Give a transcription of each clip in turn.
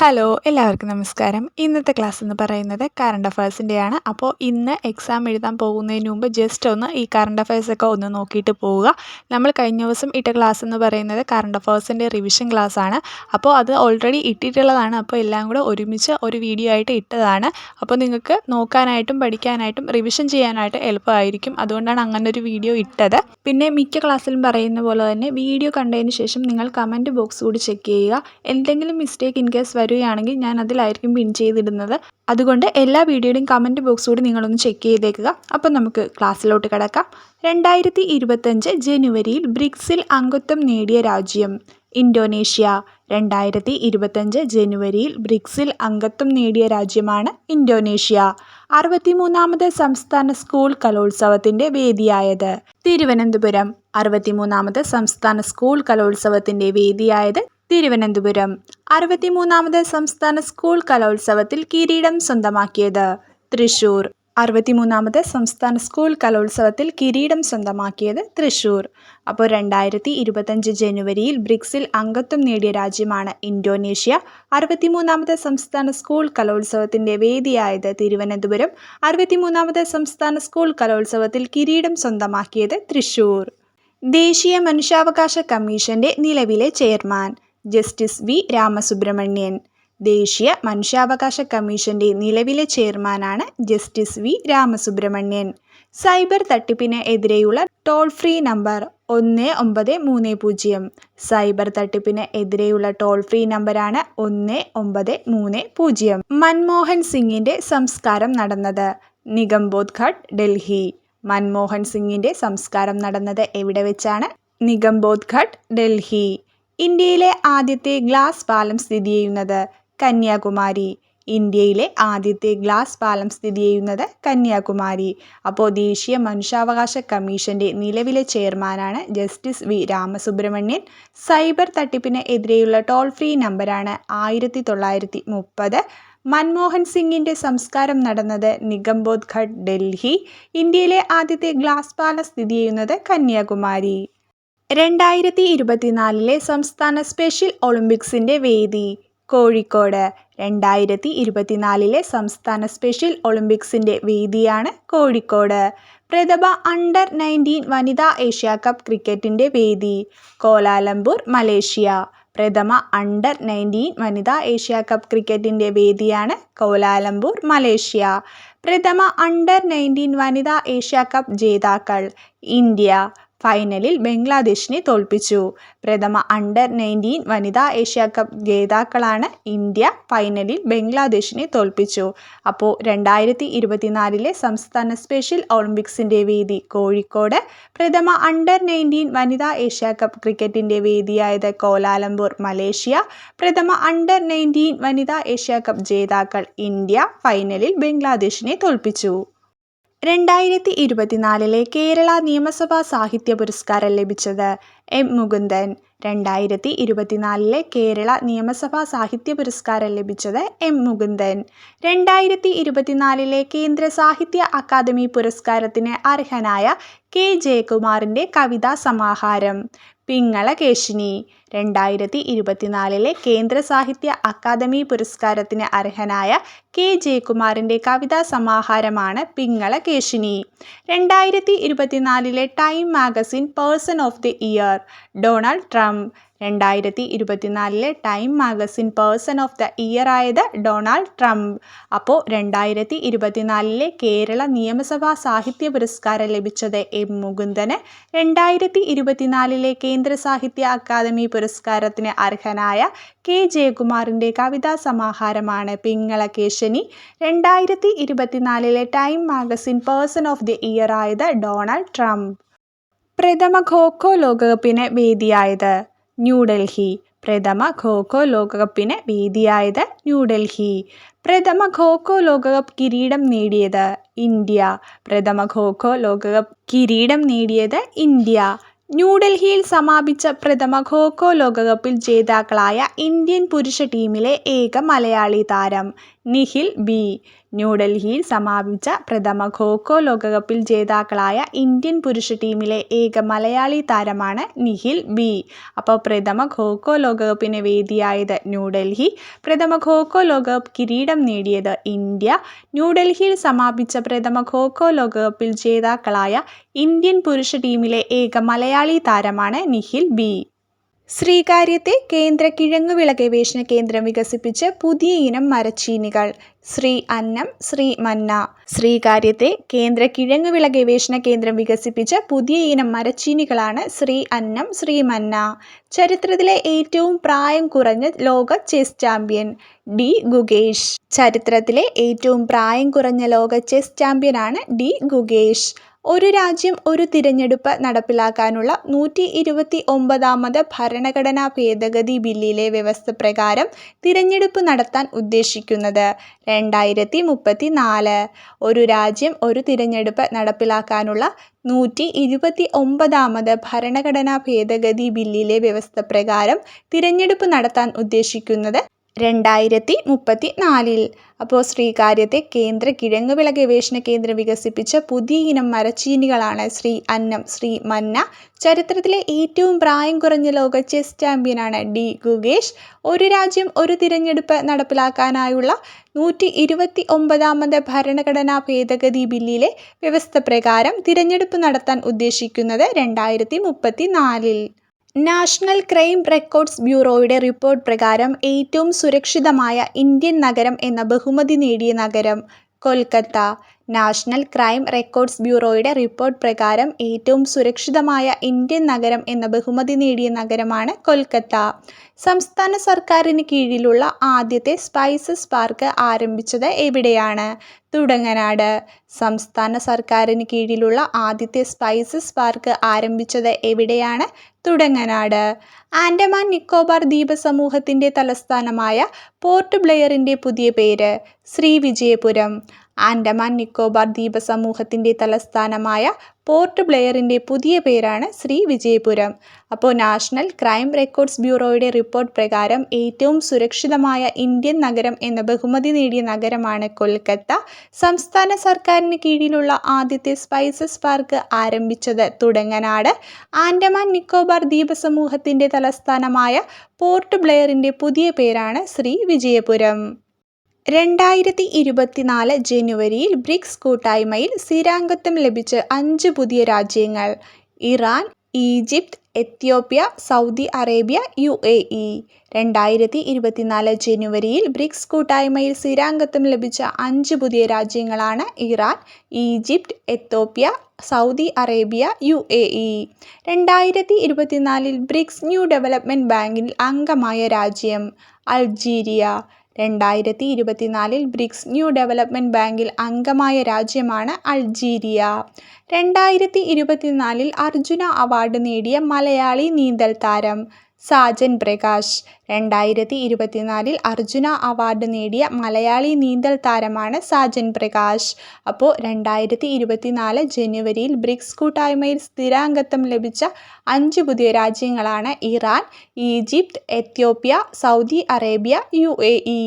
Hello എല്ലാവർക്കും നമസ്കാരം. ഇന്നത്തെ ക്ലാസ് എന്ന് പറയുന്നത് കറണ്ട് അഫയേഴ്സിന്റെയാണ് അപ്പോൾ ഇന്ന് എക്സാം എഴുതാൻ പോകുന്നതിന് മുമ്പ് ജസ്റ്റ് ഒന്ന് ഈ കറണ്ട് അഫയേഴ്സൊക്കെ ഒന്ന് നോക്കിയിട്ട് പോവുക. നമ്മൾ കഴിഞ്ഞ ദിവസം ഇട്ട ക്ലാസ് എന്ന് പറയുന്നത് കറണ്ട് അഫയേഴ്സിന്റെ റിവിഷൻ ക്ലാസ് ആണ്. അപ്പോൾ അത് ഓൾറെഡി ഇട്ടിട്ടുള്ളതാണ്. അപ്പോൾ എല്ലാം കൂടെ ഒരുമിച്ച് ഒരു വീഡിയോ ആയിട്ട് ഇട്ടതാണ്. അപ്പോൾ നിങ്ങൾക്ക് നോക്കാനായിട്ടും പഠിക്കാനായിട്ടും റിവിഷൻ ചെയ്യാനായിട്ട് എളുപ്പമായിരിക്കും. അതുകൊണ്ടാണ് അങ്ങനെ ഒരു വീഡിയോ ഇട്ടത്. പിന്നെ മിക്ക ക്ലാസ്സിലും പറയുന്ന പോലെ തന്നെ വീഡിയോ കണ്ടതിന് ശേഷം നിങ്ങൾ കമന്റ് ബോക്സ് കൂടി ചെക്ക് ചെയ്യുക. എന്തെങ്കിലും മിസ്റ്റേക്ക് ഇൻ കേസ് വരികയാണെങ്കിൽ ഞാൻ അതിലായിരിക്കും പിൻ ചെയ്തിടുന്നത്. അതുകൊണ്ട് എല്ലാ വീഡിയോയുടെയും കമന്റ് ബോക്സ് കൂടി നിങ്ങളൊന്ന് ചെക്ക് ചെയ്തേക്കുക. അപ്പം നമുക്ക് ക്ലാസ്സിലോട്ട് കിടക്കാം. രണ്ടായിരത്തി ഇരുപത്തഞ്ച് ജനുവരിയിൽ ബ്രിക്സിൽ അംഗത്വം നേടിയ രാജ്യം ഇന്തോനേഷ്യ. രണ്ടായിരത്തി ഇരുപത്തഞ്ച് ജനുവരിയിൽ ബ്രിക്സിൽ അംഗത്വം നേടിയ രാജ്യമാണ് ഇന്തോനേഷ്യ. അറുപത്തിമൂന്നാമത് സംസ്ഥാന സ്കൂൾ കലോത്സവത്തിന്റെ വേദിയായത് തിരുവനന്തപുരം. അറുപത്തിമൂന്നാമത് സംസ്ഥാന സ്കൂൾ കലോത്സവത്തിന്റെ വേദിയായത് തിരുവനന്തപുരം. അറുപത്തിമൂന്നാമത് സംസ്ഥാന സ്കൂൾ കലോത്സവത്തിൽ കിരീടം സ്വന്തമാക്കിയത്. തൃശൂർ. അറുപത്തിമൂന്നാമത് സംസ്ഥാന സ്കൂൾ കലോത്സവത്തിൽ കിരീടം സ്വന്തമാക്കിയത് തൃശൂർ. അപ്പോൾ രണ്ടായിരത്തി ഇരുപത്തഞ്ച് ജനുവരിയിൽ ബ്രിക്സിൽ അംഗത്വം നേടിയ രാജ്യമാണ് ഇന്തോനേഷ്യ. അറുപത്തിമൂന്നാമത് സംസ്ഥാന സ്കൂൾ കലോത്സവത്തിന്റെ വേദിയായത് തിരുവനന്തപുരം. അറുപത്തിമൂന്നാമത് സംസ്ഥാന സ്കൂൾ കലോത്സവത്തിൽ കിരീടം സ്വന്തമാക്കിയത് തൃശൂർ. ദേശീയ മനുഷ്യാവകാശ കമ്മീഷന്റെ നിലവിലെ ചെയർമാൻ. Justice V. രാമസുബ്രഹ്മണ്യൻ. ദേശീയ മനുഷ്യാവകാശ കമ്മീഷന്റെ നിലവിലെ ചെയർമാനാണ് ജസ്റ്റിസ് വി. രാമസുബ്രഹ്മണ്യൻ. സൈബർ തട്ടിപ്പിന് എതിരെയുള്ള ടോൾ ഫ്രീ നമ്പർ ഒന്ന് ഒമ്പത് മൂന്ന് പൂജ്യം. സൈബർ തട്ടിപ്പിന് എതിരെയുള്ള ടോൾ ഫ്രീ നമ്പറാണ് ഒന്ന് ഒമ്പത് മൂന്ന് പൂജ്യം. മൻമോഹൻ സിംഗിന്റെ സംസ്കാരം നടന്നത് നിഗംബോധ് ഘട്ട് ഡൽഹി. മൻമോഹൻ സിംഗിന്റെ സംസ്കാരം നടന്നത് എവിടെ വെച്ചാണ്? നിഗംബോധ് ഘട്ട് ഡൽഹി. ഇന്ത്യയിലെ ആദ്യത്തെ ഗ്ലാസ് പാലം സ്ഥിതി ചെയ്യുന്നത് കന്യാകുമാരി. ഇന്ത്യയിലെ ആദ്യത്തെ ഗ്ലാസ് പാലം സ്ഥിതി ചെയ്യുന്നത് കന്യാകുമാരി. അപ്പോൾ ദേശീയ മനുഷ്യാവകാശ കമ്മീഷന്റെ നിലവിലെ ചെയർമാനാണ് ജസ്റ്റിസ് വി. രാമസുബ്രഹ്മണ്യൻ. സൈബർ തട്ടിപ്പിന് എതിരെയുള്ള ടോൾ ഫ്രീ നമ്പറാണ് ആയിരത്തി തൊള്ളായിരത്തി മുപ്പത് മൻമോഹൻ സിംഗിന്റെ സംസ്കാരം നടന്നത് നിഗംബോധ് ഘട്ട് ഡൽഹി. ഇന്ത്യയിലെ ആദ്യത്തെ ഗ്ലാസ് പാലം സ്ഥിതി ചെയ്യുന്നത് കന്യാകുമാരി. രണ്ടായിരത്തി ഇരുപത്തിനാലിലെ സംസ്ഥാന സ്പെഷ്യൽ ഒളിമ്പിക്സിന്റെ വേദി കോഴിക്കോട്. രണ്ടായിരത്തി ഇരുപത്തിനാലിലെ സംസ്ഥാന സ്പെഷ്യൽ ഒളിമ്പിക്സിന്റെ വേദിയാണ് കോഴിക്കോട്. പ്രഥമ അണ്ടർ നയന്റീൻ വനിതാ ഏഷ്യ കപ്പ് ക്രിക്കറ്റിന്റെ വേദി കോലാലംപൂർ മലേഷ്യ. പ്രഥമ അണ്ടർ നയന്റീൻ വനിതാ ഏഷ്യ കപ്പ് ക്രിക്കറ്റിന്റെ വേദിയാണ് കോലാലംപൂർ മലേഷ്യ. പ്രഥമ അണ്ടർ നയന്റീൻ വനിതാ ഏഷ്യ കപ്പ് ജേതാക്കൾ ഇന്ത്യ. ഫൈനലിൽ ബംഗ്ലാദേശിനെ തോൽപ്പിച്ചു. പ്രഥമ അണ്ടർ നയന്റീൻ വനിതാ ഏഷ്യ കപ്പ് ജേതാക്കളാണ് ഇന്ത്യ ഫൈനലിൽ ബംഗ്ലാദേശിനെ തോൽപ്പിച്ചു. അപ്പോൾ രണ്ടായിരത്തി ഇരുപത്തിനാലിലെ സംസ്ഥാന സ്പെഷ്യൽ ഒളിമ്പിക്സിന്റെ വേദി കോഴിക്കോട്. പ്രഥമ അണ്ടർ നയന്റീൻ വനിതാ ഏഷ്യ കപ്പ് ക്രിക്കറ്റിന്റെ വേദിയായത് കോലാലംപൂർ മലേഷ്യ. പ്രഥമ അണ്ടർ നയന്റീൻ വനിതാ ഏഷ്യ കപ്പ് ജേതാക്കൾ ഇന്ത്യ ഫൈനലിൽ ബംഗ്ലാദേശിനെ തോൽപ്പിച്ചു. രണ്ടായിരത്തി ഇരുപത്തിനാലിലെ കേരള നിയമസഭാ സാഹിത്യ പുരസ്കാരം ലഭിച്ചത് എം മുകുന്ദൻ. രണ്ടായിരത്തി ഇരുപത്തിനാലിലെ കേരള നിയമസഭാ സാഹിത്യ പുരസ്കാരം ലഭിച്ചത് എം മുകുന്ദൻ. രണ്ടായിരത്തി ഇരുപത്തിനാലിലെ കേന്ദ്ര സാഹിത്യ അക്കാദമി പുരസ്കാരത്തിന് അർഹനായ കെ ജയകുമാറിന്റെ കവിതാ സമാഹാരം പിങ്ങളകേശിനി രണ്ടായിരത്തി ഇരുപത്തിനാലിലെ കേന്ദ്ര സാഹിത്യ അക്കാദമി പുരസ്കാരത്തിന് അർഹനായ കെ ജയകുമാറിന്റെ കവിതാ സമാഹാരമാണ് പിങ്ങള കേശിനി. രണ്ടായിരത്തി ഇരുപത്തിനാലിലെ Time magazine person of the year Donald Trump രണ്ടായിരത്തി ഇരുപത്തിനാലിലെ Time magazine person of the year ആയത് ഡൊണാൾഡ് ട്രംപ്. അപ്പോൾ രണ്ടായിരത്തി ഇരുപത്തിനാലിലെ കേരള നിയമസഭാ സാഹിത്യ പുരസ്കാരം ലഭിച്ചത് എം മുകുന്ദന്. രണ്ടായിരത്തി ഇരുപത്തിനാലിലെ കേന്ദ്ര സാഹിത്യ അക്കാദമി പുരസ്കാരത്തിന് അർഹനായ കെ ജയകുമാറിന്റെ കവിതാ സമാഹാരമാണ് പിങ്ങള കേശനി രണ്ടായിരത്തി ഇരുപത്തിനാലിലെ Time magazine person of the year ആയത് ഡൊണാൾഡ് ട്രംപ്. പ്രഥമ ഖോഖോ ലോകകപ്പിന് വേദിയായത്. ന്യൂഡൽഹി. പ്രഥമ ഖോഖോ ലോകകപ്പിന് വേദിയായത് ന്യൂഡൽഹി. പ്രഥമ ഖോഖോ ലോകകപ്പ് കിരീടം നേടിയത് ഇന്ത്യ. പ്രഥമ ഖോഖോ ലോകകപ്പ് കിരീടം നേടിയത് ഇന്ത്യ. ന്യൂഡൽഹിയിൽ സമാപിച്ച പ്രഥമ ഖോഖോ ലോകകപ്പിൽ ജേതാക്കളായ ഇന്ത്യൻ പുരുഷ ടീമിലെ ഏക മലയാളി താരം നിഖിൽ ബി. ന്യൂഡൽഹിയിൽ സമാപിച്ച പ്രഥമ ഖോ-ഖോ ലോകകപ്പിൽ ജേതാക്കളായ ഇന്ത്യൻ പുരുഷ ടീമിലെ ഏക മലയാളി താരമാണ് നിഖിൽ ബി. അപ്പോൾ പ്രഥമ ഖോ-ഖോ ലോകകപ്പിന് വേദിയായത് ന്യൂഡൽഹി. പ്രഥമ ഖോ-ഖോ ലോകകപ്പ് കിരീടം നേടിയത് ഇന്ത്യ. ന്യൂഡൽഹിയിൽ സമാപിച്ച പ്രഥമ ഖോ-ഖോ ലോകകപ്പിൽ ജേതാക്കളായ ഇന്ത്യൻ പുരുഷ ടീമിലെ ഏക മലയാളി താരമാണ് നിഖിൽ ബി. ശ്രീകാര്യത്തെ കേന്ദ്ര കിഴങ്ങുവിള ഗവേഷണ കേന്ദ്രം വികസിപ്പിച്ച പുതിയ ഇനം മരച്ചീനികൾ. ശ്രീ അന്നം, ശ്രീ മന്ന. ശ്രീകാര്യത്തെ കേന്ദ്ര കിഴങ്ങുവിള ഗവേഷണ കേന്ദ്രം വികസിപ്പിച്ച പുതിയ ഇനം മരച്ചീനികളാണ് ശ്രീ അന്നം, ശ്രീ മന്ന. ചരിത്രത്തിലെ ഏറ്റവും പ്രായം കുറഞ്ഞ ലോക ചെസ് ചാമ്പ്യൻ ഡി ഗുഗേഷ് ചരിത്രത്തിലെ ഏറ്റവും പ്രായം കുറഞ്ഞ ലോക ചെസ് ചാമ്പ്യനാണ് ഡി ഗുകേഷ്. ഒരു രാജ്യം ഒരു തിരഞ്ഞെടുപ്പ് നടപ്പിലാക്കാനുള്ള നൂറ്റി ഇരുപത്തി ഒമ്പതാമത് ഭരണഘടനാ ഭേദഗതി ബില്ലിലെ വ്യവസ്ഥ പ്രകാരം തിരഞ്ഞെടുപ്പ് നടത്താൻ ഉദ്ദേശിക്കുന്നത് രണ്ടായിരത്തി മുപ്പത്തി നാല് ഒരു രാജ്യം ഒരു തിരഞ്ഞെടുപ്പ് നടപ്പിലാക്കാനുള്ള നൂറ്റി ഇരുപത്തി ഒമ്പതാമത് ഭരണഘടനാ ഭേദഗതി ബില്ലിലെ വ്യവസ്ഥ പ്രകാരം തിരഞ്ഞെടുപ്പ് നടത്താൻ ഉദ്ദേശിക്കുന്നത് രണ്ടായിരത്തി മുപ്പത്തിനാലിൽ. അപ്പോൾ ശ്രീകാര്യത്തെ കേന്ദ്ര കിഴങ്ങുവിള ഗവേഷണ കേന്ദ്രം വികസിപ്പിച്ച പുതിയ ഇനം മരച്ചീനികളാണ് ശ്രീ അന്നം, ശ്രീ മന്ന. ചരിത്രത്തിലെ ഏറ്റവും പ്രായം കുറഞ്ഞ ലോക ചെസ് ചാമ്പ്യനാണ് ഡി ഗുഗേഷ് ഒരു രാജ്യം ഒരു തിരഞ്ഞെടുപ്പ് നടപ്പിലാക്കാനായുള്ള നൂറ്റി ഇരുപത്തി ഒമ്പതാമത് ഭരണഘടനാ ഭേദഗതി ബില്ലിലെ വ്യവസ്ഥ പ്രകാരം തിരഞ്ഞെടുപ്പ് നടത്താൻ ഉദ്ദേശിക്കുന്നത് രണ്ടായിരത്തി മുപ്പത്തിനാലിൽ. നാഷണൽ ക്രൈം റെക്കോർഡ്സ് ബ്യൂറോയുടെ റിപ്പോർട്ട് പ്രകാരം ഏറ്റവും സുരക്ഷിതമായ ഇന്ത്യൻ നഗരം എന്ന ബഹുമതി നേടിയ നഗരം കൊൽക്കത്ത. നാഷണൽ ക്രൈം റെക്കോർഡ്സ് ബ്യൂറോയുടെ റിപ്പോർട്ട് പ്രകാരം ഏറ്റവും സുരക്ഷിതമായ ഇന്ത്യൻ നഗരം എന്ന ബഹുമതി നേടിയ നഗരമാണ് കൊൽക്കത്ത. സംസ്ഥാന സർക്കാരിന് കീഴിലുള്ള ആദ്യത്തെ സ്പൈസസ് പാർക്ക് ആരംഭിച്ചത് എവിടെയാണ്? തുടങ്ങനാട്. സംസ്ഥാന സർക്കാരിന് കീഴിലുള്ള ആദ്യത്തെ സ്പൈസസ് പാർക്ക് ആരംഭിച്ചത് എവിടെയാണ്? തുടങ്ങനാട്. ആൻഡമാൻ നിക്കോബാർ ദ്വീപ സമൂഹത്തിന്റെ തലസ്ഥാനമായ പോർട്ട് ബ്ലെയറിന്റെ പുതിയ പേര്? ശ്രീവിജയപുരം. ആൻഡമാൻ നിക്കോബാർ ദ്വീപസമൂഹത്തിന്റെ തലസ്ഥാനമായ പോർട്ട് ബ്ലെയറിന്റെ പുതിയ പേരാണ് ശ്രീ വിജയപുരം അപ്പോൾ നാഷണൽ ക്രൈം റെക്കോർഡ്സ് ബ്യൂറോയുടെ റിപ്പോർട്ട് പ്രകാരം ഏറ്റവും സുരക്ഷിതമായ ഇന്ത്യൻ നഗരം എന്ന ബഹുമതി നേടിയ നഗരമാണ് കൊൽക്കത്ത. സംസ്ഥാന സർക്കാരിന് കീഴിലുള്ള ആദ്യത്തെ സ്പൈസസ് പാർക്ക് ആരംഭിച്ചത് തുടങ്ങനാട്. ആൻഡമാൻ നിക്കോബാർ ദ്വീപസമൂഹത്തിന്റെ തലസ്ഥാനമായ പോർട്ട് ബ്ലെയറിന്റെ പുതിയ പേരാണ് ശ്രീവിജയപുരം. രണ്ടായിരത്തി ഇരുപത്തിനാല് ജനുവരിയിൽ ബ്രിക്സ് കൂട്ടായ്മയിൽ സ്ഥിരാംഗത്വം ലഭിച്ച അഞ്ച് പുതിയ രാജ്യങ്ങൾ. Iran, Egypt, Ethiopia, Saudi Arabia, U A E രണ്ടായിരത്തി ഇരുപത്തിനാല് ജനുവരിയിൽ ബ്രിക്സ് കൂട്ടായ്മയിൽ സ്ഥിരാംഗത്വം ലഭിച്ച അഞ്ച് പുതിയ രാജ്യങ്ങളാണ് Iran, Egypt, Ethiopia, Saudi Arabia, U A E രണ്ടായിരത്തി ഇരുപത്തിനാലിൽ ബ്രിക്സ് ന്യൂ ഡെവലപ്മെന്റ് ബാങ്കിൽ അംഗമായ രാജ്യം അൾജീരിയ. രണ്ടായിരത്തി ഇരുപത്തിനാലിൽ ബ്രിക്സ് ന്യൂ ഡെവലപ്മെന്റ് ബാങ്കിൽ അംഗമായ രാജ്യമാണ് അൾജീരിയ. രണ്ടായിരത്തി ഇരുപത്തിനാലിൽ അർജുന അവാർഡ് നേടിയ മലയാളി നീന്തൽ താരം സാജൻ പ്രകാശ്. രണ്ടായിരത്തി ഇരുപത്തിനാലിൽ അർജുന അവാർഡ് നേടിയ മലയാളി നീന്തൽ താരമാണ് സാജൻ പ്രകാശ്. അപ്പോൾ രണ്ടായിരത്തി ഇരുപത്തിനാല് ജനുവരിയിൽ ബ്രിക്സ് കൂട്ടായ്മയിൽ സ്ഥിരാംഗത്വം ലഭിച്ച അഞ്ച് പുതിയ രാജ്യങ്ങളാണ് Iran, Egypt, Ethiopia, Saudi Arabia, UAE.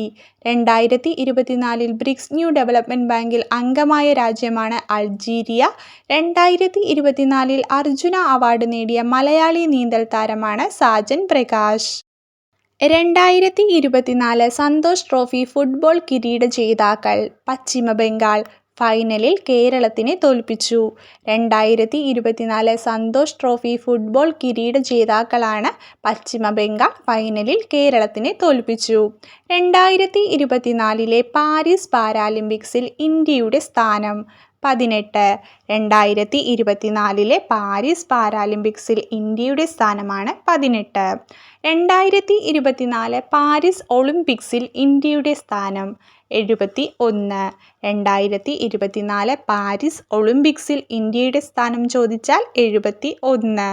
രണ്ടായിരത്തി ഇരുപത്തിനാലിൽ ബ്രിക്സ് ന്യൂ ഡെവലപ്മെന്റ് ബാങ്കിൽ അംഗമായ രാജ്യമാണ് അൾജീരിയ. രണ്ടായിരത്തി ഇരുപത്തിനാലിൽ അർജുന അവാർഡ് നേടിയ മലയാളി നീന്തൽ താരമാണ് സാജൻ പ്രകാശ്. രണ്ടായിരത്തി ഇരുപത്തിനാല് സന്തോഷ് ട്രോഫി ഫുട്ബോൾ കിരീട ജേതാക്കൾ പശ്ചിമബംഗാൾ. ഫൈനലിൽ കേരളത്തിനെ തോൽപ്പിച്ചു. രണ്ടായിരത്തി ഇരുപത്തിനാല് സന്തോഷ് ട്രോഫി ഫുട്ബോൾ കിരീട ജേതാക്കളാണ് പശ്ചിമ ബംഗാൾ ഫൈനലിൽ കേരളത്തിനെ തോൽപ്പിച്ചു. രണ്ടായിരത്തി ഇരുപത്തിനാലിലെ പാരീസ് പാരാലിമ്പിക്സിൽ ഇന്ത്യയുടെ സ്ഥാനം പതിനെട്ട്. രണ്ടായിരത്തി ഇരുപത്തിനാലിലെ പാരീസ് പാരാലിമ്പിക്സിൽ ഇന്ത്യയുടെ സ്ഥാനമാണ് പതിനെട്ട്. രണ്ടായിരത്തി ഇരുപത്തിനാല് പാരീസ് ഒളിമ്പിക്സിൽ ഇന്ത്യയുടെ സ്ഥാനം എഴുപത്തി ഒന്ന്. രണ്ടായിരത്തി ഇരുപത്തിനാല് പാരീസ് ഒളിമ്പിക്സിൽ ഇന്ത്യയുടെ സ്ഥാനം ചോദിച്ചാൽ എഴുപത്തി ഒന്ന്.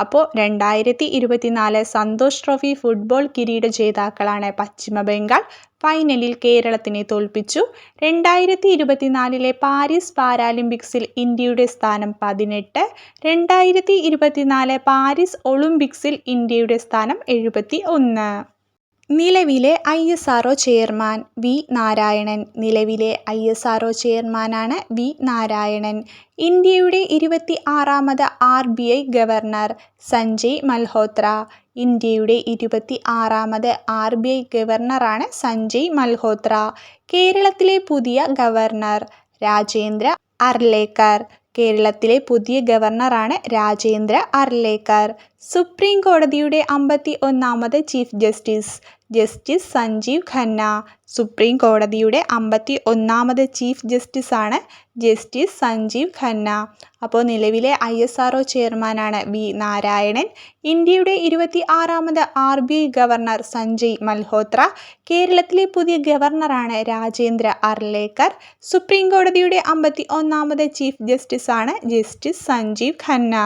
അപ്പോൾ രണ്ടായിരത്തി ഇരുപത്തിനാല് സന്തോഷ് ട്രോഫി ഫുട്ബോൾ കിരീട ജേതാക്കളാണ് പശ്ചിമ ബംഗാൾ ഫൈനലിൽ കേരളത്തിനെ തോൽപ്പിച്ചു. രണ്ടായിരത്തി ഇരുപത്തിനാലിലെ പാരീസ് പാരാലിമ്പിക്സിൽ ഇന്ത്യയുടെ സ്ഥാനം പതിനെട്ട്. രണ്ടായിരത്തി ഇരുപത്തിനാല് പാരീസ് ഒളിമ്പിക്സിൽ ഇന്ത്യയുടെ സ്ഥാനം എഴുപത്തി ഒന്ന്. നിലവിലെ I S R chairman V Narayanan. നിലവിലെ ഐ എസ് ആർ ചെയർമാനാണ് വി നാരായണൻ. ഇന്ത്യയുടെ ഇരുപത്തി ആറാമത് R B I governor Sanjay Malhotra. ഇന്ത്യയുടെ ഇരുപത്തി ആറാമത് ആർ ബി ഐ ഗവർണറാണ് സഞ്ജയ് മൽഹോത്ര. കേരളത്തിലെ പുതിയ ഗവർണർ രാജേന്ദ്ര അർലേക്കർ. കേരളത്തിലെ പുതിയ ഗവർണറാണ് രാജേന്ദ്ര അർലേക്കർ. സുപ്രീം കോടതിയുടെ അമ്പത്തി ഒന്നാമത് chief justice justice Sanjiv Khanna. Supreme കോടതിയുടെ അമ്പത്തി ഒന്നാമത് ചീഫ് ജസ്റ്റിസാണ് ജസ്റ്റിസ് സഞ്ജീവ് ഖന്ന. അപ്പോൾ നിലവിലെ ഐ എസ് ആർ ചെയർമാനാണ് വി നാരായണൻ. ഇന്ത്യയുടെ ഇരുപത്തി ആറാമത് R B I governor Sanjay Malhotra. കേരളത്തിലെ പുതിയ ഗവർണറാണ് രാജേന്ദ്ര അർലേക്കർ. സുപ്രീം കോടതിയുടെ അമ്പത്തി ഒന്നാമത് ചീഫ് ജസ്റ്റിസാണ് ജസ്റ്റിസ് സഞ്ജീവ് ഖന്ന.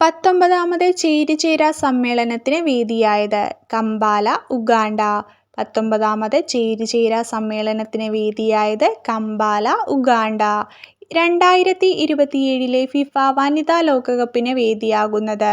പത്തൊമ്പതാമത് ചേരിചേര സമ്മേളനത്തിന് വേദിയായത് കമ്പാല ഉഗാണ്ട. പത്തൊമ്പതാമത് ചേരിചേര സമ്മേളനത്തിന് വേദിയായത് കമ്പാല ഉഗാണ്ട. രണ്ടായിരത്തി ഇരുപത്തിയേഴിലെ ഫിഫ വനിതാ ലോകകപ്പിന് വേദിയാകുന്നത്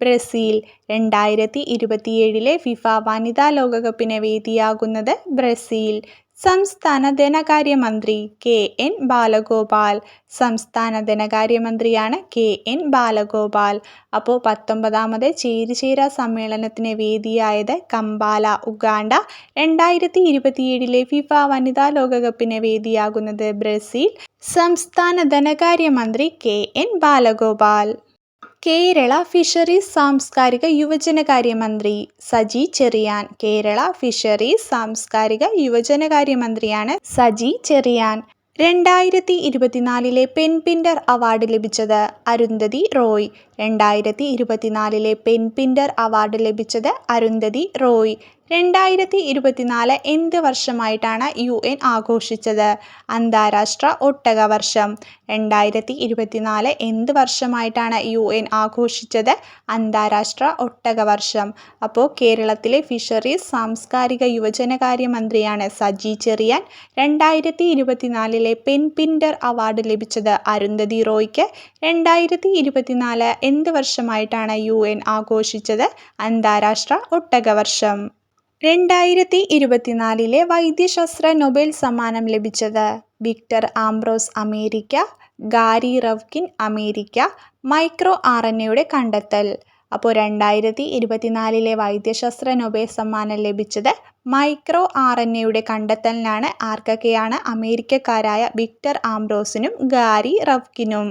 ബ്രസീൽ. രണ്ടായിരത്തി ഇരുപത്തിയേഴിലെ ഫിഫ വനിതാ ലോകകപ്പിന് വേദിയാകുന്നത് ബ്രസീൽ. സംസ്ഥാന ധനകാര്യമന്ത്രി കെ എൻ ബാലഗോപാൽ. സംസ്ഥാന ധനകാര്യമന്ത്രിയാണ് കെ എൻ ബാലഗോപാൽ. അപ്പോൾ പത്തൊമ്പതാമത് ചേരിചേര സമ്മേളനത്തിന് വേദിയായത് കമ്പാല ഉഗാണ്ട. രണ്ടായിരത്തി ഇരുപത്തിയേഴിലെ ഫിഫ വനിതാ ലോകകപ്പിന് വേദിയാകുന്നത് ബ്രസീൽ. സംസ്ഥാന ധനകാര്യമന്ത്രി K N Balagopal. Kerala fisheries സാംസ്കാരിക യുവജനകാര്യമന്ത്രി സജി ചെറിയാൻ. കേരള ഫിഷറീസ് സാംസ്കാരിക യുവജനകാര്യമന്ത്രിയാണ് സജി ചെറിയാൻ. രണ്ടായിരത്തി ഇരുപത്തിനാലിലെ പെൻപിൻഡർ അവാർഡ് ലഭിച്ചത് അരുന്ധതി റോയ്. രണ്ടായിരത്തി ഇരുപത്തിനാലിലെ പെൻപിൻഡർ അവാർഡ് ലഭിച്ചത് അരുന്ധതി റോയ്. രണ്ടായിരത്തി ഇരുപത്തിനാല് എന്ത് വർഷമായിട്ടാണ് യു എൻ ആഘോഷിച്ചത്? അന്താരാഷ്ട്ര ഒട്ടക വർഷം രണ്ടായിരത്തി ഇരുപത്തിനാല് എന്ത് വർഷമായിട്ടാണ് യു എൻ ആഘോഷിച്ചത്? അന്താരാഷ്ട്ര ഒട്ടക വർഷം അപ്പോൾ കേരളത്തിലെ ഫിഷറീസ് സാംസ്കാരിക യുവജനകാര്യ മന്ത്രിയാണ് സജി ചെറിയാൻ രണ്ടായിരത്തി ഇരുപത്തിനാലിലെ പെൻപിൻഡർ അവാർഡ് ലഭിച്ചത്. അരുന്ധതി റോയ്ക്ക് രണ്ടായിരത്തി ഇരുപത്തിനാല് എന്ത് വർഷമായിട്ടാണ് യു എൻ ആഘോഷിച്ചത്? അന്താരാഷ്ട്ര ഒട്ടക വർഷം രണ്ടായിരത്തി ഇരുപത്തിനാലിലെ വൈദ്യശാസ്ത്ര നൊബേൽ സമ്മാനം ലഭിച്ചത്. Victor Ambros America Gary Ruvkun America micro R N എയുടെ കണ്ടെത്തൽ. അപ്പോൾ രണ്ടായിരത്തി ഇരുപത്തിനാലിലെ വൈദ്യശാസ്ത്ര നൊബേൽ സമ്മാനം ലഭിച്ചത് മൈക്രോ ആർ എൻ എയുടെ കണ്ടെത്തലിനാണ്. ആർക്കൊക്കെയാണ്? അമേരിക്കക്കാരായ വിക്ടർ ആംബ്രോസിനും ഗാരി റവ്കിനും.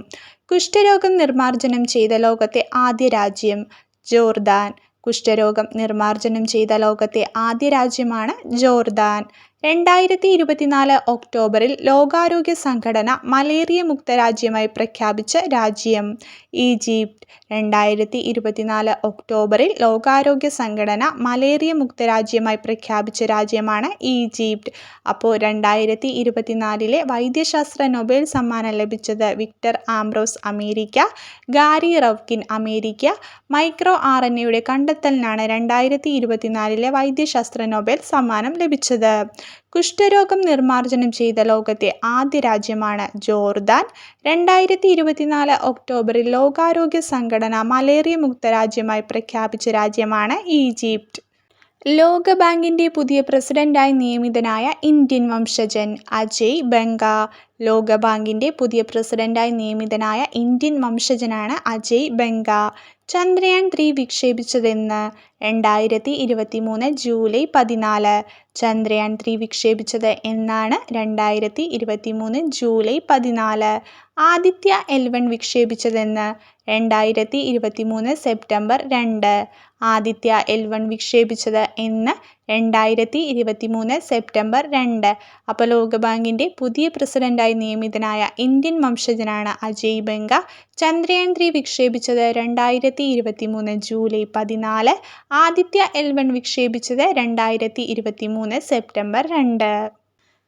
കുഷ്ഠരോഗം നിർമ്മാർജനം ചെയ്ത ലോകത്തെ ആദ്യ രാജ്യം ജോർദാൻ. കുഷ്ഠരോഗം നിർമ്മാർജനം ചെയ്ത ലോകത്തെ ആദ്യ രാജ്യമാണ് ജോർദാൻ. രണ്ടായിരത്തി ഇരുപത്തിനാല് ഒക്ടോബറിൽ ലോകാരോഗ്യ സംഘടന മലേറിയ മുക്ത രാജ്യമായി പ്രഖ്യാപിച്ച രാജ്യം. ഈജിപ്ത്. രണ്ടായിരത്തി ഇരുപത്തിനാല് ഒക്ടോബറിൽ ലോകാരോഗ്യ സംഘടന മലേറിയ മുക്ത രാജ്യമായി പ്രഖ്യാപിച്ച രാജ്യമാണ് ഈജിപ്ത്. അപ്പോൾ രണ്ടായിരത്തി ഇരുപത്തിനാലിലെ വൈദ്യശാസ്ത്ര നൊബേൽ സമ്മാനം ലഭിച്ചത് Victor Ambros America. Gary Ruvkun America. Micro R N എയുടെ കണ്ടെത്തലിനാണ് രണ്ടായിരത്തി ഇരുപത്തിനാലിലെ വൈദ്യശാസ്ത്ര നൊബേൽ സമ്മാനം ലഭിച്ചത്. കുഷ്ഠരോഗം നിർമാർജനം ചെയ്ത ലോകത്തെ ആദ്യ രാജ്യമാണ് ജോർദാൻ. രണ്ടായിരത്തി ഇരുപത്തിനാല് ഒക്ടോബറിൽ ലോകാരോഗ്യ സംഘടന മലേറിയ മുക്ത രാജ്യമായി പ്രഖ്യാപിച്ച രാജ്യമാണ് ഈജിപ്ത്. ലോകബാങ്കിന്റെ പുതിയ പ്രസിഡന്റായി നിയമിതനായ ഇന്ത്യൻ വംശജൻ അജയ് ബംഗ. ലോകബാങ്കിന്റെ പുതിയ പ്രസിഡന്റായി നിയമിതനായ ഇന്ത്യൻ വംശജനാണ് അജയ് ബംഗ. ചന്ദ്രയാൻ ത്രീ വിക്ഷേപിച്ചതെന്ന് രണ്ടായിരത്തി ഇരുപത്തി മൂന്ന് ജൂലൈ പതിനാല്. ചന്ദ്രയാൻ ത്രീ വിക്ഷേപിച്ചത് എന്നാണ് രണ്ടായിരത്തി ഇരുപത്തി മൂന്ന് ജൂലൈ പതിനാല്. ആദിത്യ എൽവൺ വിക്ഷേപിച്ചതെന്ന് രണ്ടായിരത്തി ഇരുപത്തി മൂന്ന് സെപ്റ്റംബർ രണ്ട്. ആദിത്യ എൽ വൺ വിക്ഷേപിച്ചത് എന്ന് രണ്ടായിരത്തി ഇരുപത്തി മൂന്ന് സെപ്റ്റംബർ രണ്ട്. അപ്പോൾ ലോകബാങ്കിന്റെ പുതിയ പ്രസിഡന്റായി നിയമിതനായ ഇന്ത്യൻ വംശജനാണ് അജയ് ബംഗ. ചന്ദ്രയാൻ ത്രീ വിക്ഷേപിച്ചത് രണ്ടായിരത്തി ഇരുപത്തി മൂന്ന് ജൂലൈ പതിനാല്. ആദിത്യ എൽ വൺ വിക്ഷേപിച്ചത് രണ്ടായിരത്തി ഇരുപത്തി മൂന്ന് സെപ്റ്റംബർ രണ്ട്.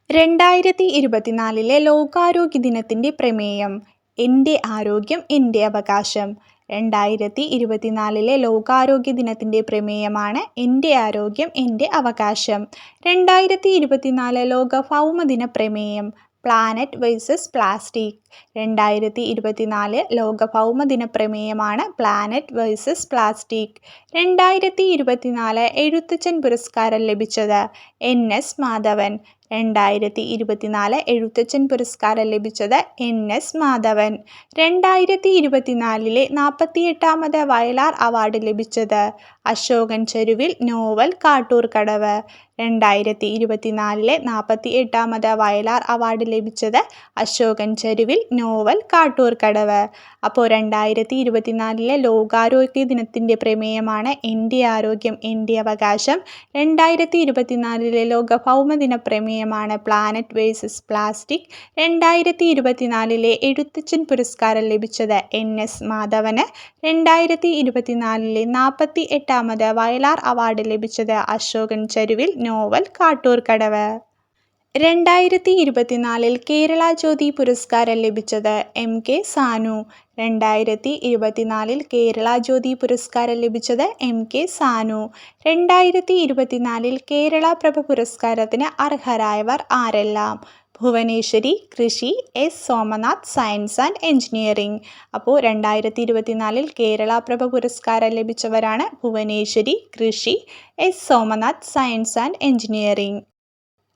രണ്ടായിരത്തി ഇരുപത്തിനാലിലെ ലോകാരോഗ്യ ദിനത്തിന്റെ പ്രമേയം എന്റെ ആരോഗ്യം എന്റെ അവകാശം രണ്ടായിരത്തി ഇരുപത്തിനാലിലെ ലോകാരോഗ്യ ദിനത്തിന്റെ പ്രമേയമാണ് എന്റെ ആരോഗ്യം എന്റെ അവകാശം. രണ്ടായിരത്തി ഇരുപത്തിനാല് ലോക ഭൗമദിന പ്രമേയം പ്ലാനറ്റ് വേഴ്സസ് പ്ലാസ്റ്റിക് രണ്ടായിരത്തി ഇരുപത്തിനാല് ലോക ഭൗമദിന പ്രമേയമാണ് പ്ലാനറ്റ് വേഴ്സസ് പ്ലാസ്റ്റിക് രണ്ടായിരത്തി ഇരുപത്തിനാല് എഴുത്തച്ഛൻ പുരസ്കാരം ലഭിച്ചത് എൻ എസ് മാധവൻ. രണ്ടായിരത്തി ഇരുപത്തിനാല് എഴുത്തച്ഛൻ പുരസ്കാരം ലഭിച്ചത് എൻ എസ് മാധവൻ. രണ്ടായിരത്തി ഇരുപത്തിനാലിലെ നാൽപ്പത്തിയെട്ടാമത് വയലാർ അവാർഡ് ലഭിച്ചത് അശോകൻ ചെരുവിൽ നോവൽ കാട്ടൂർക്കടവ്. രണ്ടായിരത്തി ഇരുപത്തിനാലിലെ നാൽപ്പത്തി എട്ടാമത് വയലാർ അവാർഡ് ലഭിച്ചത് അശോകൻ ചെരുവിൽ നോവൽ കാട്ടൂർക്കടവ്. അപ്പോൾ രണ്ടായിരത്തി ഇരുപത്തിനാലിലെ ലോകാരോഗ്യ ദിനത്തിന്റെ പ്രമേയമാണ് എന്റെ ആരോഗ്യം എന്റെ അവകാശം. രണ്ടായിരത്തി ഇരുപത്തിനാലിലെ ലോക ഭൗമദിന പ്രമേയമാണ് പ്ലാനറ്റ് വേഴ്സസ് പ്ലാസ്റ്റിക്. രണ്ടായിരത്തി ഇരുപത്തിനാലിലെ എഴുത്തച്ഛൻ പുരസ്കാരം ലഭിച്ചത് എൻ എസ് മാധവന്. രണ്ടായിരത്തി ഇരുപത്തിനാലിലെ നാൽപ്പത്തി എട്ടാമത് വയലാർ അവാർഡ് ലഭിച്ചത് അശോകൻ ചരുവിൽ നോവൽ കാട്ടൂർക്കടവ്. രണ്ടായിരത്തി ഇരുപത്തിനാലിൽ കേരള ജ്യോതി പുരസ്കാരം ലഭിച്ചത് എം കെ സാനു. രണ്ടായിരത്തി ഇരുപത്തിനാലിൽ കേരള ജ്യോതി പുരസ്കാരം ലഭിച്ചത് എം കെ സാനു. രണ്ടായിരത്തി ഇരുപത്തിനാലിൽ കേരള പ്രഭ പുരസ്കാരത്തിന് അർഹരായവർ ആരെല്ലാം? ഭുവനേശ്വരി കൃഷി S. Somanath science and engineering അപ്പോൾ രണ്ടായിരത്തി ഇരുപത്തിനാലിൽ കേരള പ്രഭ പുരസ്കാരം ലഭിച്ചവരാണ് ഭുവനേശ്വരി കൃഷി S. Somanath science and engineering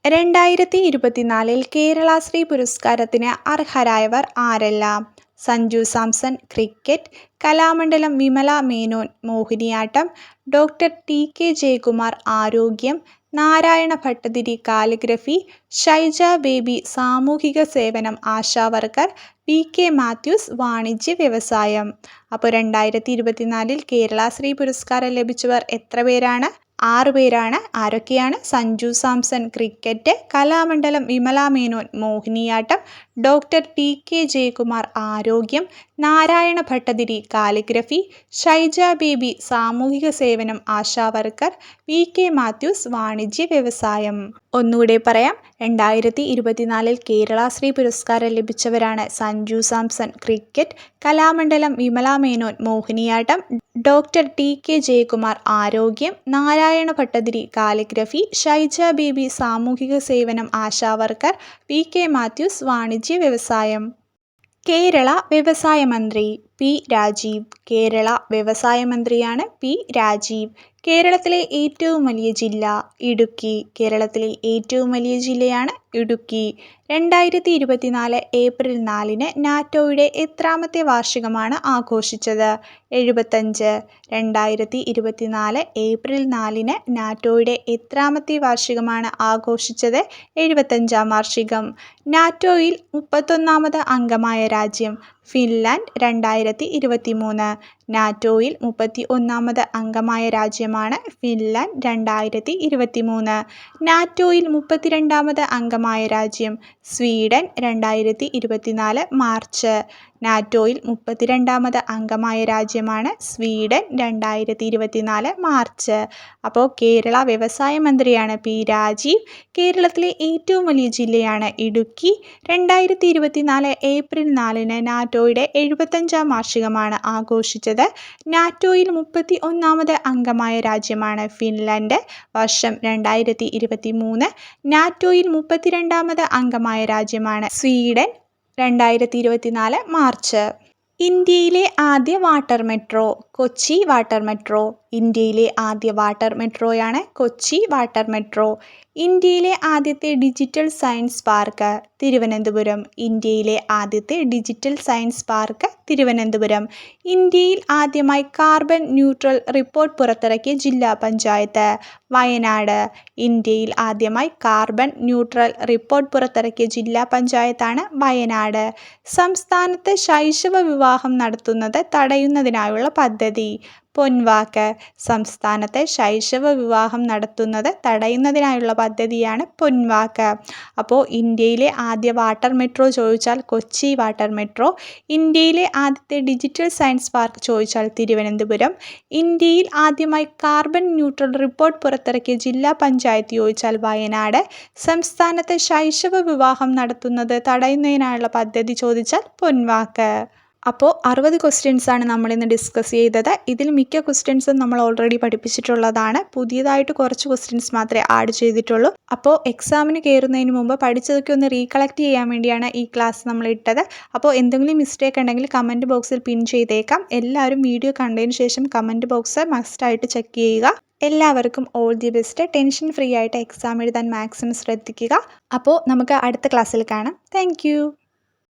രണ്ടായിരത്തി ഇരുപത്തിനാലിൽ കേരള ശ്രീ പുരസ്കാരത്തിന് അർഹരായവർ ആരെല്ലാം? Sanju Samson cricket Kalamandalam Vimala Menon Mohiniyattam doctor T. K. Jayakumar ആരോഗ്യം നാരായണ ഭട്ടതിരി കാലിഗ്രഫി ഷൈജ ബേബി സാമൂഹിക സേവനം ആശാവർക്കർ വി കെ മാത്യൂസ് വാണിജ്യ വ്യവസായം. അപ്പോൾ രണ്ടായിരത്തി ഇരുപത്തിനാലിൽ കേരള ശ്രീ പുരസ്കാരം ലഭിച്ചവർ എത്ര പേരാണ്? ആറ് പേരാണ്. ആരൊക്കെയാണ്? Sanju Samson cricket Kalamandalam Vimala Menon Mohiniyattam doctor T K Jayakumar ആരോഗ്യം നാരായണ ഭട്ടതിരി കാലിഗ്രഫി ഷൈജ ബേബി സാമൂഹിക സേവനം ആശാവർക്കർ വി കെ മാത്യൂസ് വാണിജ്യ വ്യവസായം. ഒന്നുകൂടെ പറയാം. രണ്ടായിരത്തി ഇരുപത്തിനാലിൽ കേരളശ്രീ പുരസ്കാരം ലഭിച്ചവരാണ് Sanju Samson cricket Kalamandalam Vimala Menon Mohiniyattam doctor T K Jayakumar ആരോഗ്യം നാരായണ ഭട്ടതിരി കാലിഗ്രഫി ഷൈജ ബേബി സാമൂഹിക സേവനം ആശാവർക്കർ പി കെ മാത്യൂസ് വാണിജ്യ വ്യവസായം. കേരള വ്യവസായ മന്ത്രി പി രാജീവ്. കേരള വ്യവസായ മന്ത്രിയാണ് പി രാജീവ്. കേരളത്തിലെ ഏറ്റവും വലിയ ജില്ല ഇടുക്കി. കേരളത്തിലെ ഏറ്റവും വലിയ ജില്ലയാണ് ഇടുക്കി. രണ്ടായിരത്തി ഇരുപത്തിനാല് ഏപ്രിൽ നാലിന് നാറ്റോയുടെ എത്രാമത്തെ വാർഷികമാണ് ആഘോഷിച്ചത്. എഴുപത്തഞ്ച്. രണ്ടായിരത്തി ഇരുപത്തിനാല് ഏപ്രിൽ നാലിന് നാറ്റോയുടെ എത്രാമത്തെ വാർഷികമാണ് ആഘോഷിച്ചത് എഴുപത്തഞ്ചാം വാർഷികം. നാറ്റോയിൽ മുപ്പത്തൊന്നാമത് അംഗമായ രാജ്യം ഫിൻലാൻഡ് രണ്ടായിരത്തി ഇരുപത്തി മൂന്ന് നാറ്റോയിൽ മുപ്പത്തി ഒന്നാമത് അംഗമായ രാജ്യമാണ് ഫിൻലാൻഡ് രണ്ടായിരത്തി ഇരുപത്തി മൂന്ന് നാറ്റോയിൽ മുപ്പത്തിരണ്ടാമത് അംഗമായ രാജ്യം സ്വീഡൻ രണ്ടായിരത്തി ഇരുപത്തിനാല് മാർച്ച്. നാറ്റോയിൽ മുപ്പത്തിരണ്ടാമത് അംഗമായ രാജ്യമാണ് സ്വീഡൻ രണ്ടായിരത്തി ഇരുപത്തിനാല് മാർച്ച്. അപ്പോൾ കേരള വ്യവസായ മന്ത്രിയാണ് പി രാജീവ്. കേരളത്തിലെ ഏറ്റവും വലിയ ജില്ലയാണ് ഇടുക്കി. രണ്ടായിരത്തി ഇരുപത്തിനാല് ഏപ്രിൽ നാലിന് നാറ്റോയുടെ എഴുപത്തഞ്ചാം വാർഷികമാണ് ആഘോഷിച്ചത്. നാറ്റോയിൽ മുപ്പത്തി ഒന്നാമത് അംഗമായ രാജ്യമാണ് ഫിൻലൻഡ്. വർഷം രണ്ടായിരത്തി ഇരുപത്തി മൂന്ന് നാറ്റോയിൽ മുപ്പത്തിരണ്ടാമത് അംഗമായ രാജ്യമാണ് സ്വീഡൻ. രണ്ടായിരത്തി ഇരുപത്തിനാല് മാർച്ച്. ഇന്ത്യയിലെ ആദ്യ water metro Kochi water metro. ഇന്ത്യയിലെ ആദ്യ വാട്ടർ മെട്രോയാണ് കൊച്ചി വാട്ടർ മെട്രോ. ഇന്ത്യയിലെ ആദ്യത്തെ ഡിജിറ്റൽ സയൻസ് പാർക്ക് തിരുവനന്തപുരം. ഇന്ത്യയിലെ ആദ്യത്തെ ഡിജിറ്റൽ സയൻസ് പാർക്ക് തിരുവനന്തപുരം. ഇന്ത്യയിൽ ആദ്യമായി കാർബൺ ന്യൂട്രൽ റിപ്പോർട്ട് പുറത്തിറക്കിയ ജില്ലാ പഞ്ചായത്ത് വയനാട്. ഇന്ത്യയിൽ ആദ്യമായി കാർബൺ ന്യൂട്രൽ റിപ്പോർട്ട് പുറത്തിറക്കിയ ജില്ലാ പഞ്ചായത്താണ് വയനാട്. സംസ്ഥാനത്ത് ശൈശവ വിവാഹം നടത്തുന്നത് തടയുന്നതിനായുള്ള പദ്ധതി. പൊൻവാക്ക് സംസ്ഥാനത്തെ ശൈശവ വിവാഹം നടത്തുന്നത് തടയുന്നതിനായുള്ള പദ്ധതിയാണ് പൊൻവാക്ക്. അപ്പോൾ ഇന്ത്യയിലെ ആദ്യ വാട്ടർ മെട്രോ ചോദിച്ചാൽ കൊച്ചി വാട്ടർ മെട്രോ ഇന്ത്യയിലെ ആദ്യത്തെ ഡിജിറ്റൽ സയൻസ് പാർക്ക് ചോദിച്ചാൽ തിരുവനന്തപുരം ഇന്ത്യയിൽ ആദ്യമായി കാർബൺ ന്യൂട്രൽ റിപ്പോർട്ട് പുറത്തിറക്കിയ ജില്ലാ പഞ്ചായത്ത് ചോദിച്ചാൽ വയനാട് സംസ്ഥാനത്തെ ശൈശവ വിവാഹം നടത്തുന്നത് തടയുന്നതിനായുള്ള പദ്ധതി ചോദിച്ചാൽ പൊൻവാക്ക്. അപ്പോൾ അറുപത് ക്വസ്റ്റ്യൻസാണ് നമ്മളിന്ന് ഡിസ്കസ് ചെയ്തത്. ഇതിൽ മിക്ക ക്വസ്റ്റ്യൻസും നമ്മൾ ഓൾറെഡി പഠിപ്പിച്ചിട്ടുള്ളതാണ്. പുതിയതായിട്ട് കുറച്ച് ക്വസ്റ്റ്യൻസ് മാത്രമേ ആഡ് ചെയ്തിട്ടുള്ളൂ. അപ്പോൾ എക്സാമിന് കയറുന്നതിന് മുമ്പ് പഠിച്ചതൊക്കെ ഒന്ന് റീകളക്ട് ചെയ്യാൻ വേണ്ടിയാണ് ഈ ക്ലാസ് നമ്മൾ ഇട്ടത്. അപ്പോൾ എന്തെങ്കിലും മിസ്റ്റേക്ക് ഉണ്ടെങ്കിൽ കമന്റ് ബോക്സിൽ പിൻ ചെയ്തേക്കാം. എല്ലാവരും വീഡിയോ കണ്ടതിന് ശേഷം കമന്റ് ബോക്സ് മസ്റ്റായിട്ട് ചെക്ക് ചെയ്യുക. എല്ലാവർക്കും all the best tension free ആയിട്ട് എക്സാം എഴുതാൻ മാക്സിമം ശ്രദ്ധിക്കുക. അപ്പോൾ നമുക്ക് അടുത്ത ക്ലാസ്സിൽ കാണാം. താങ്ക്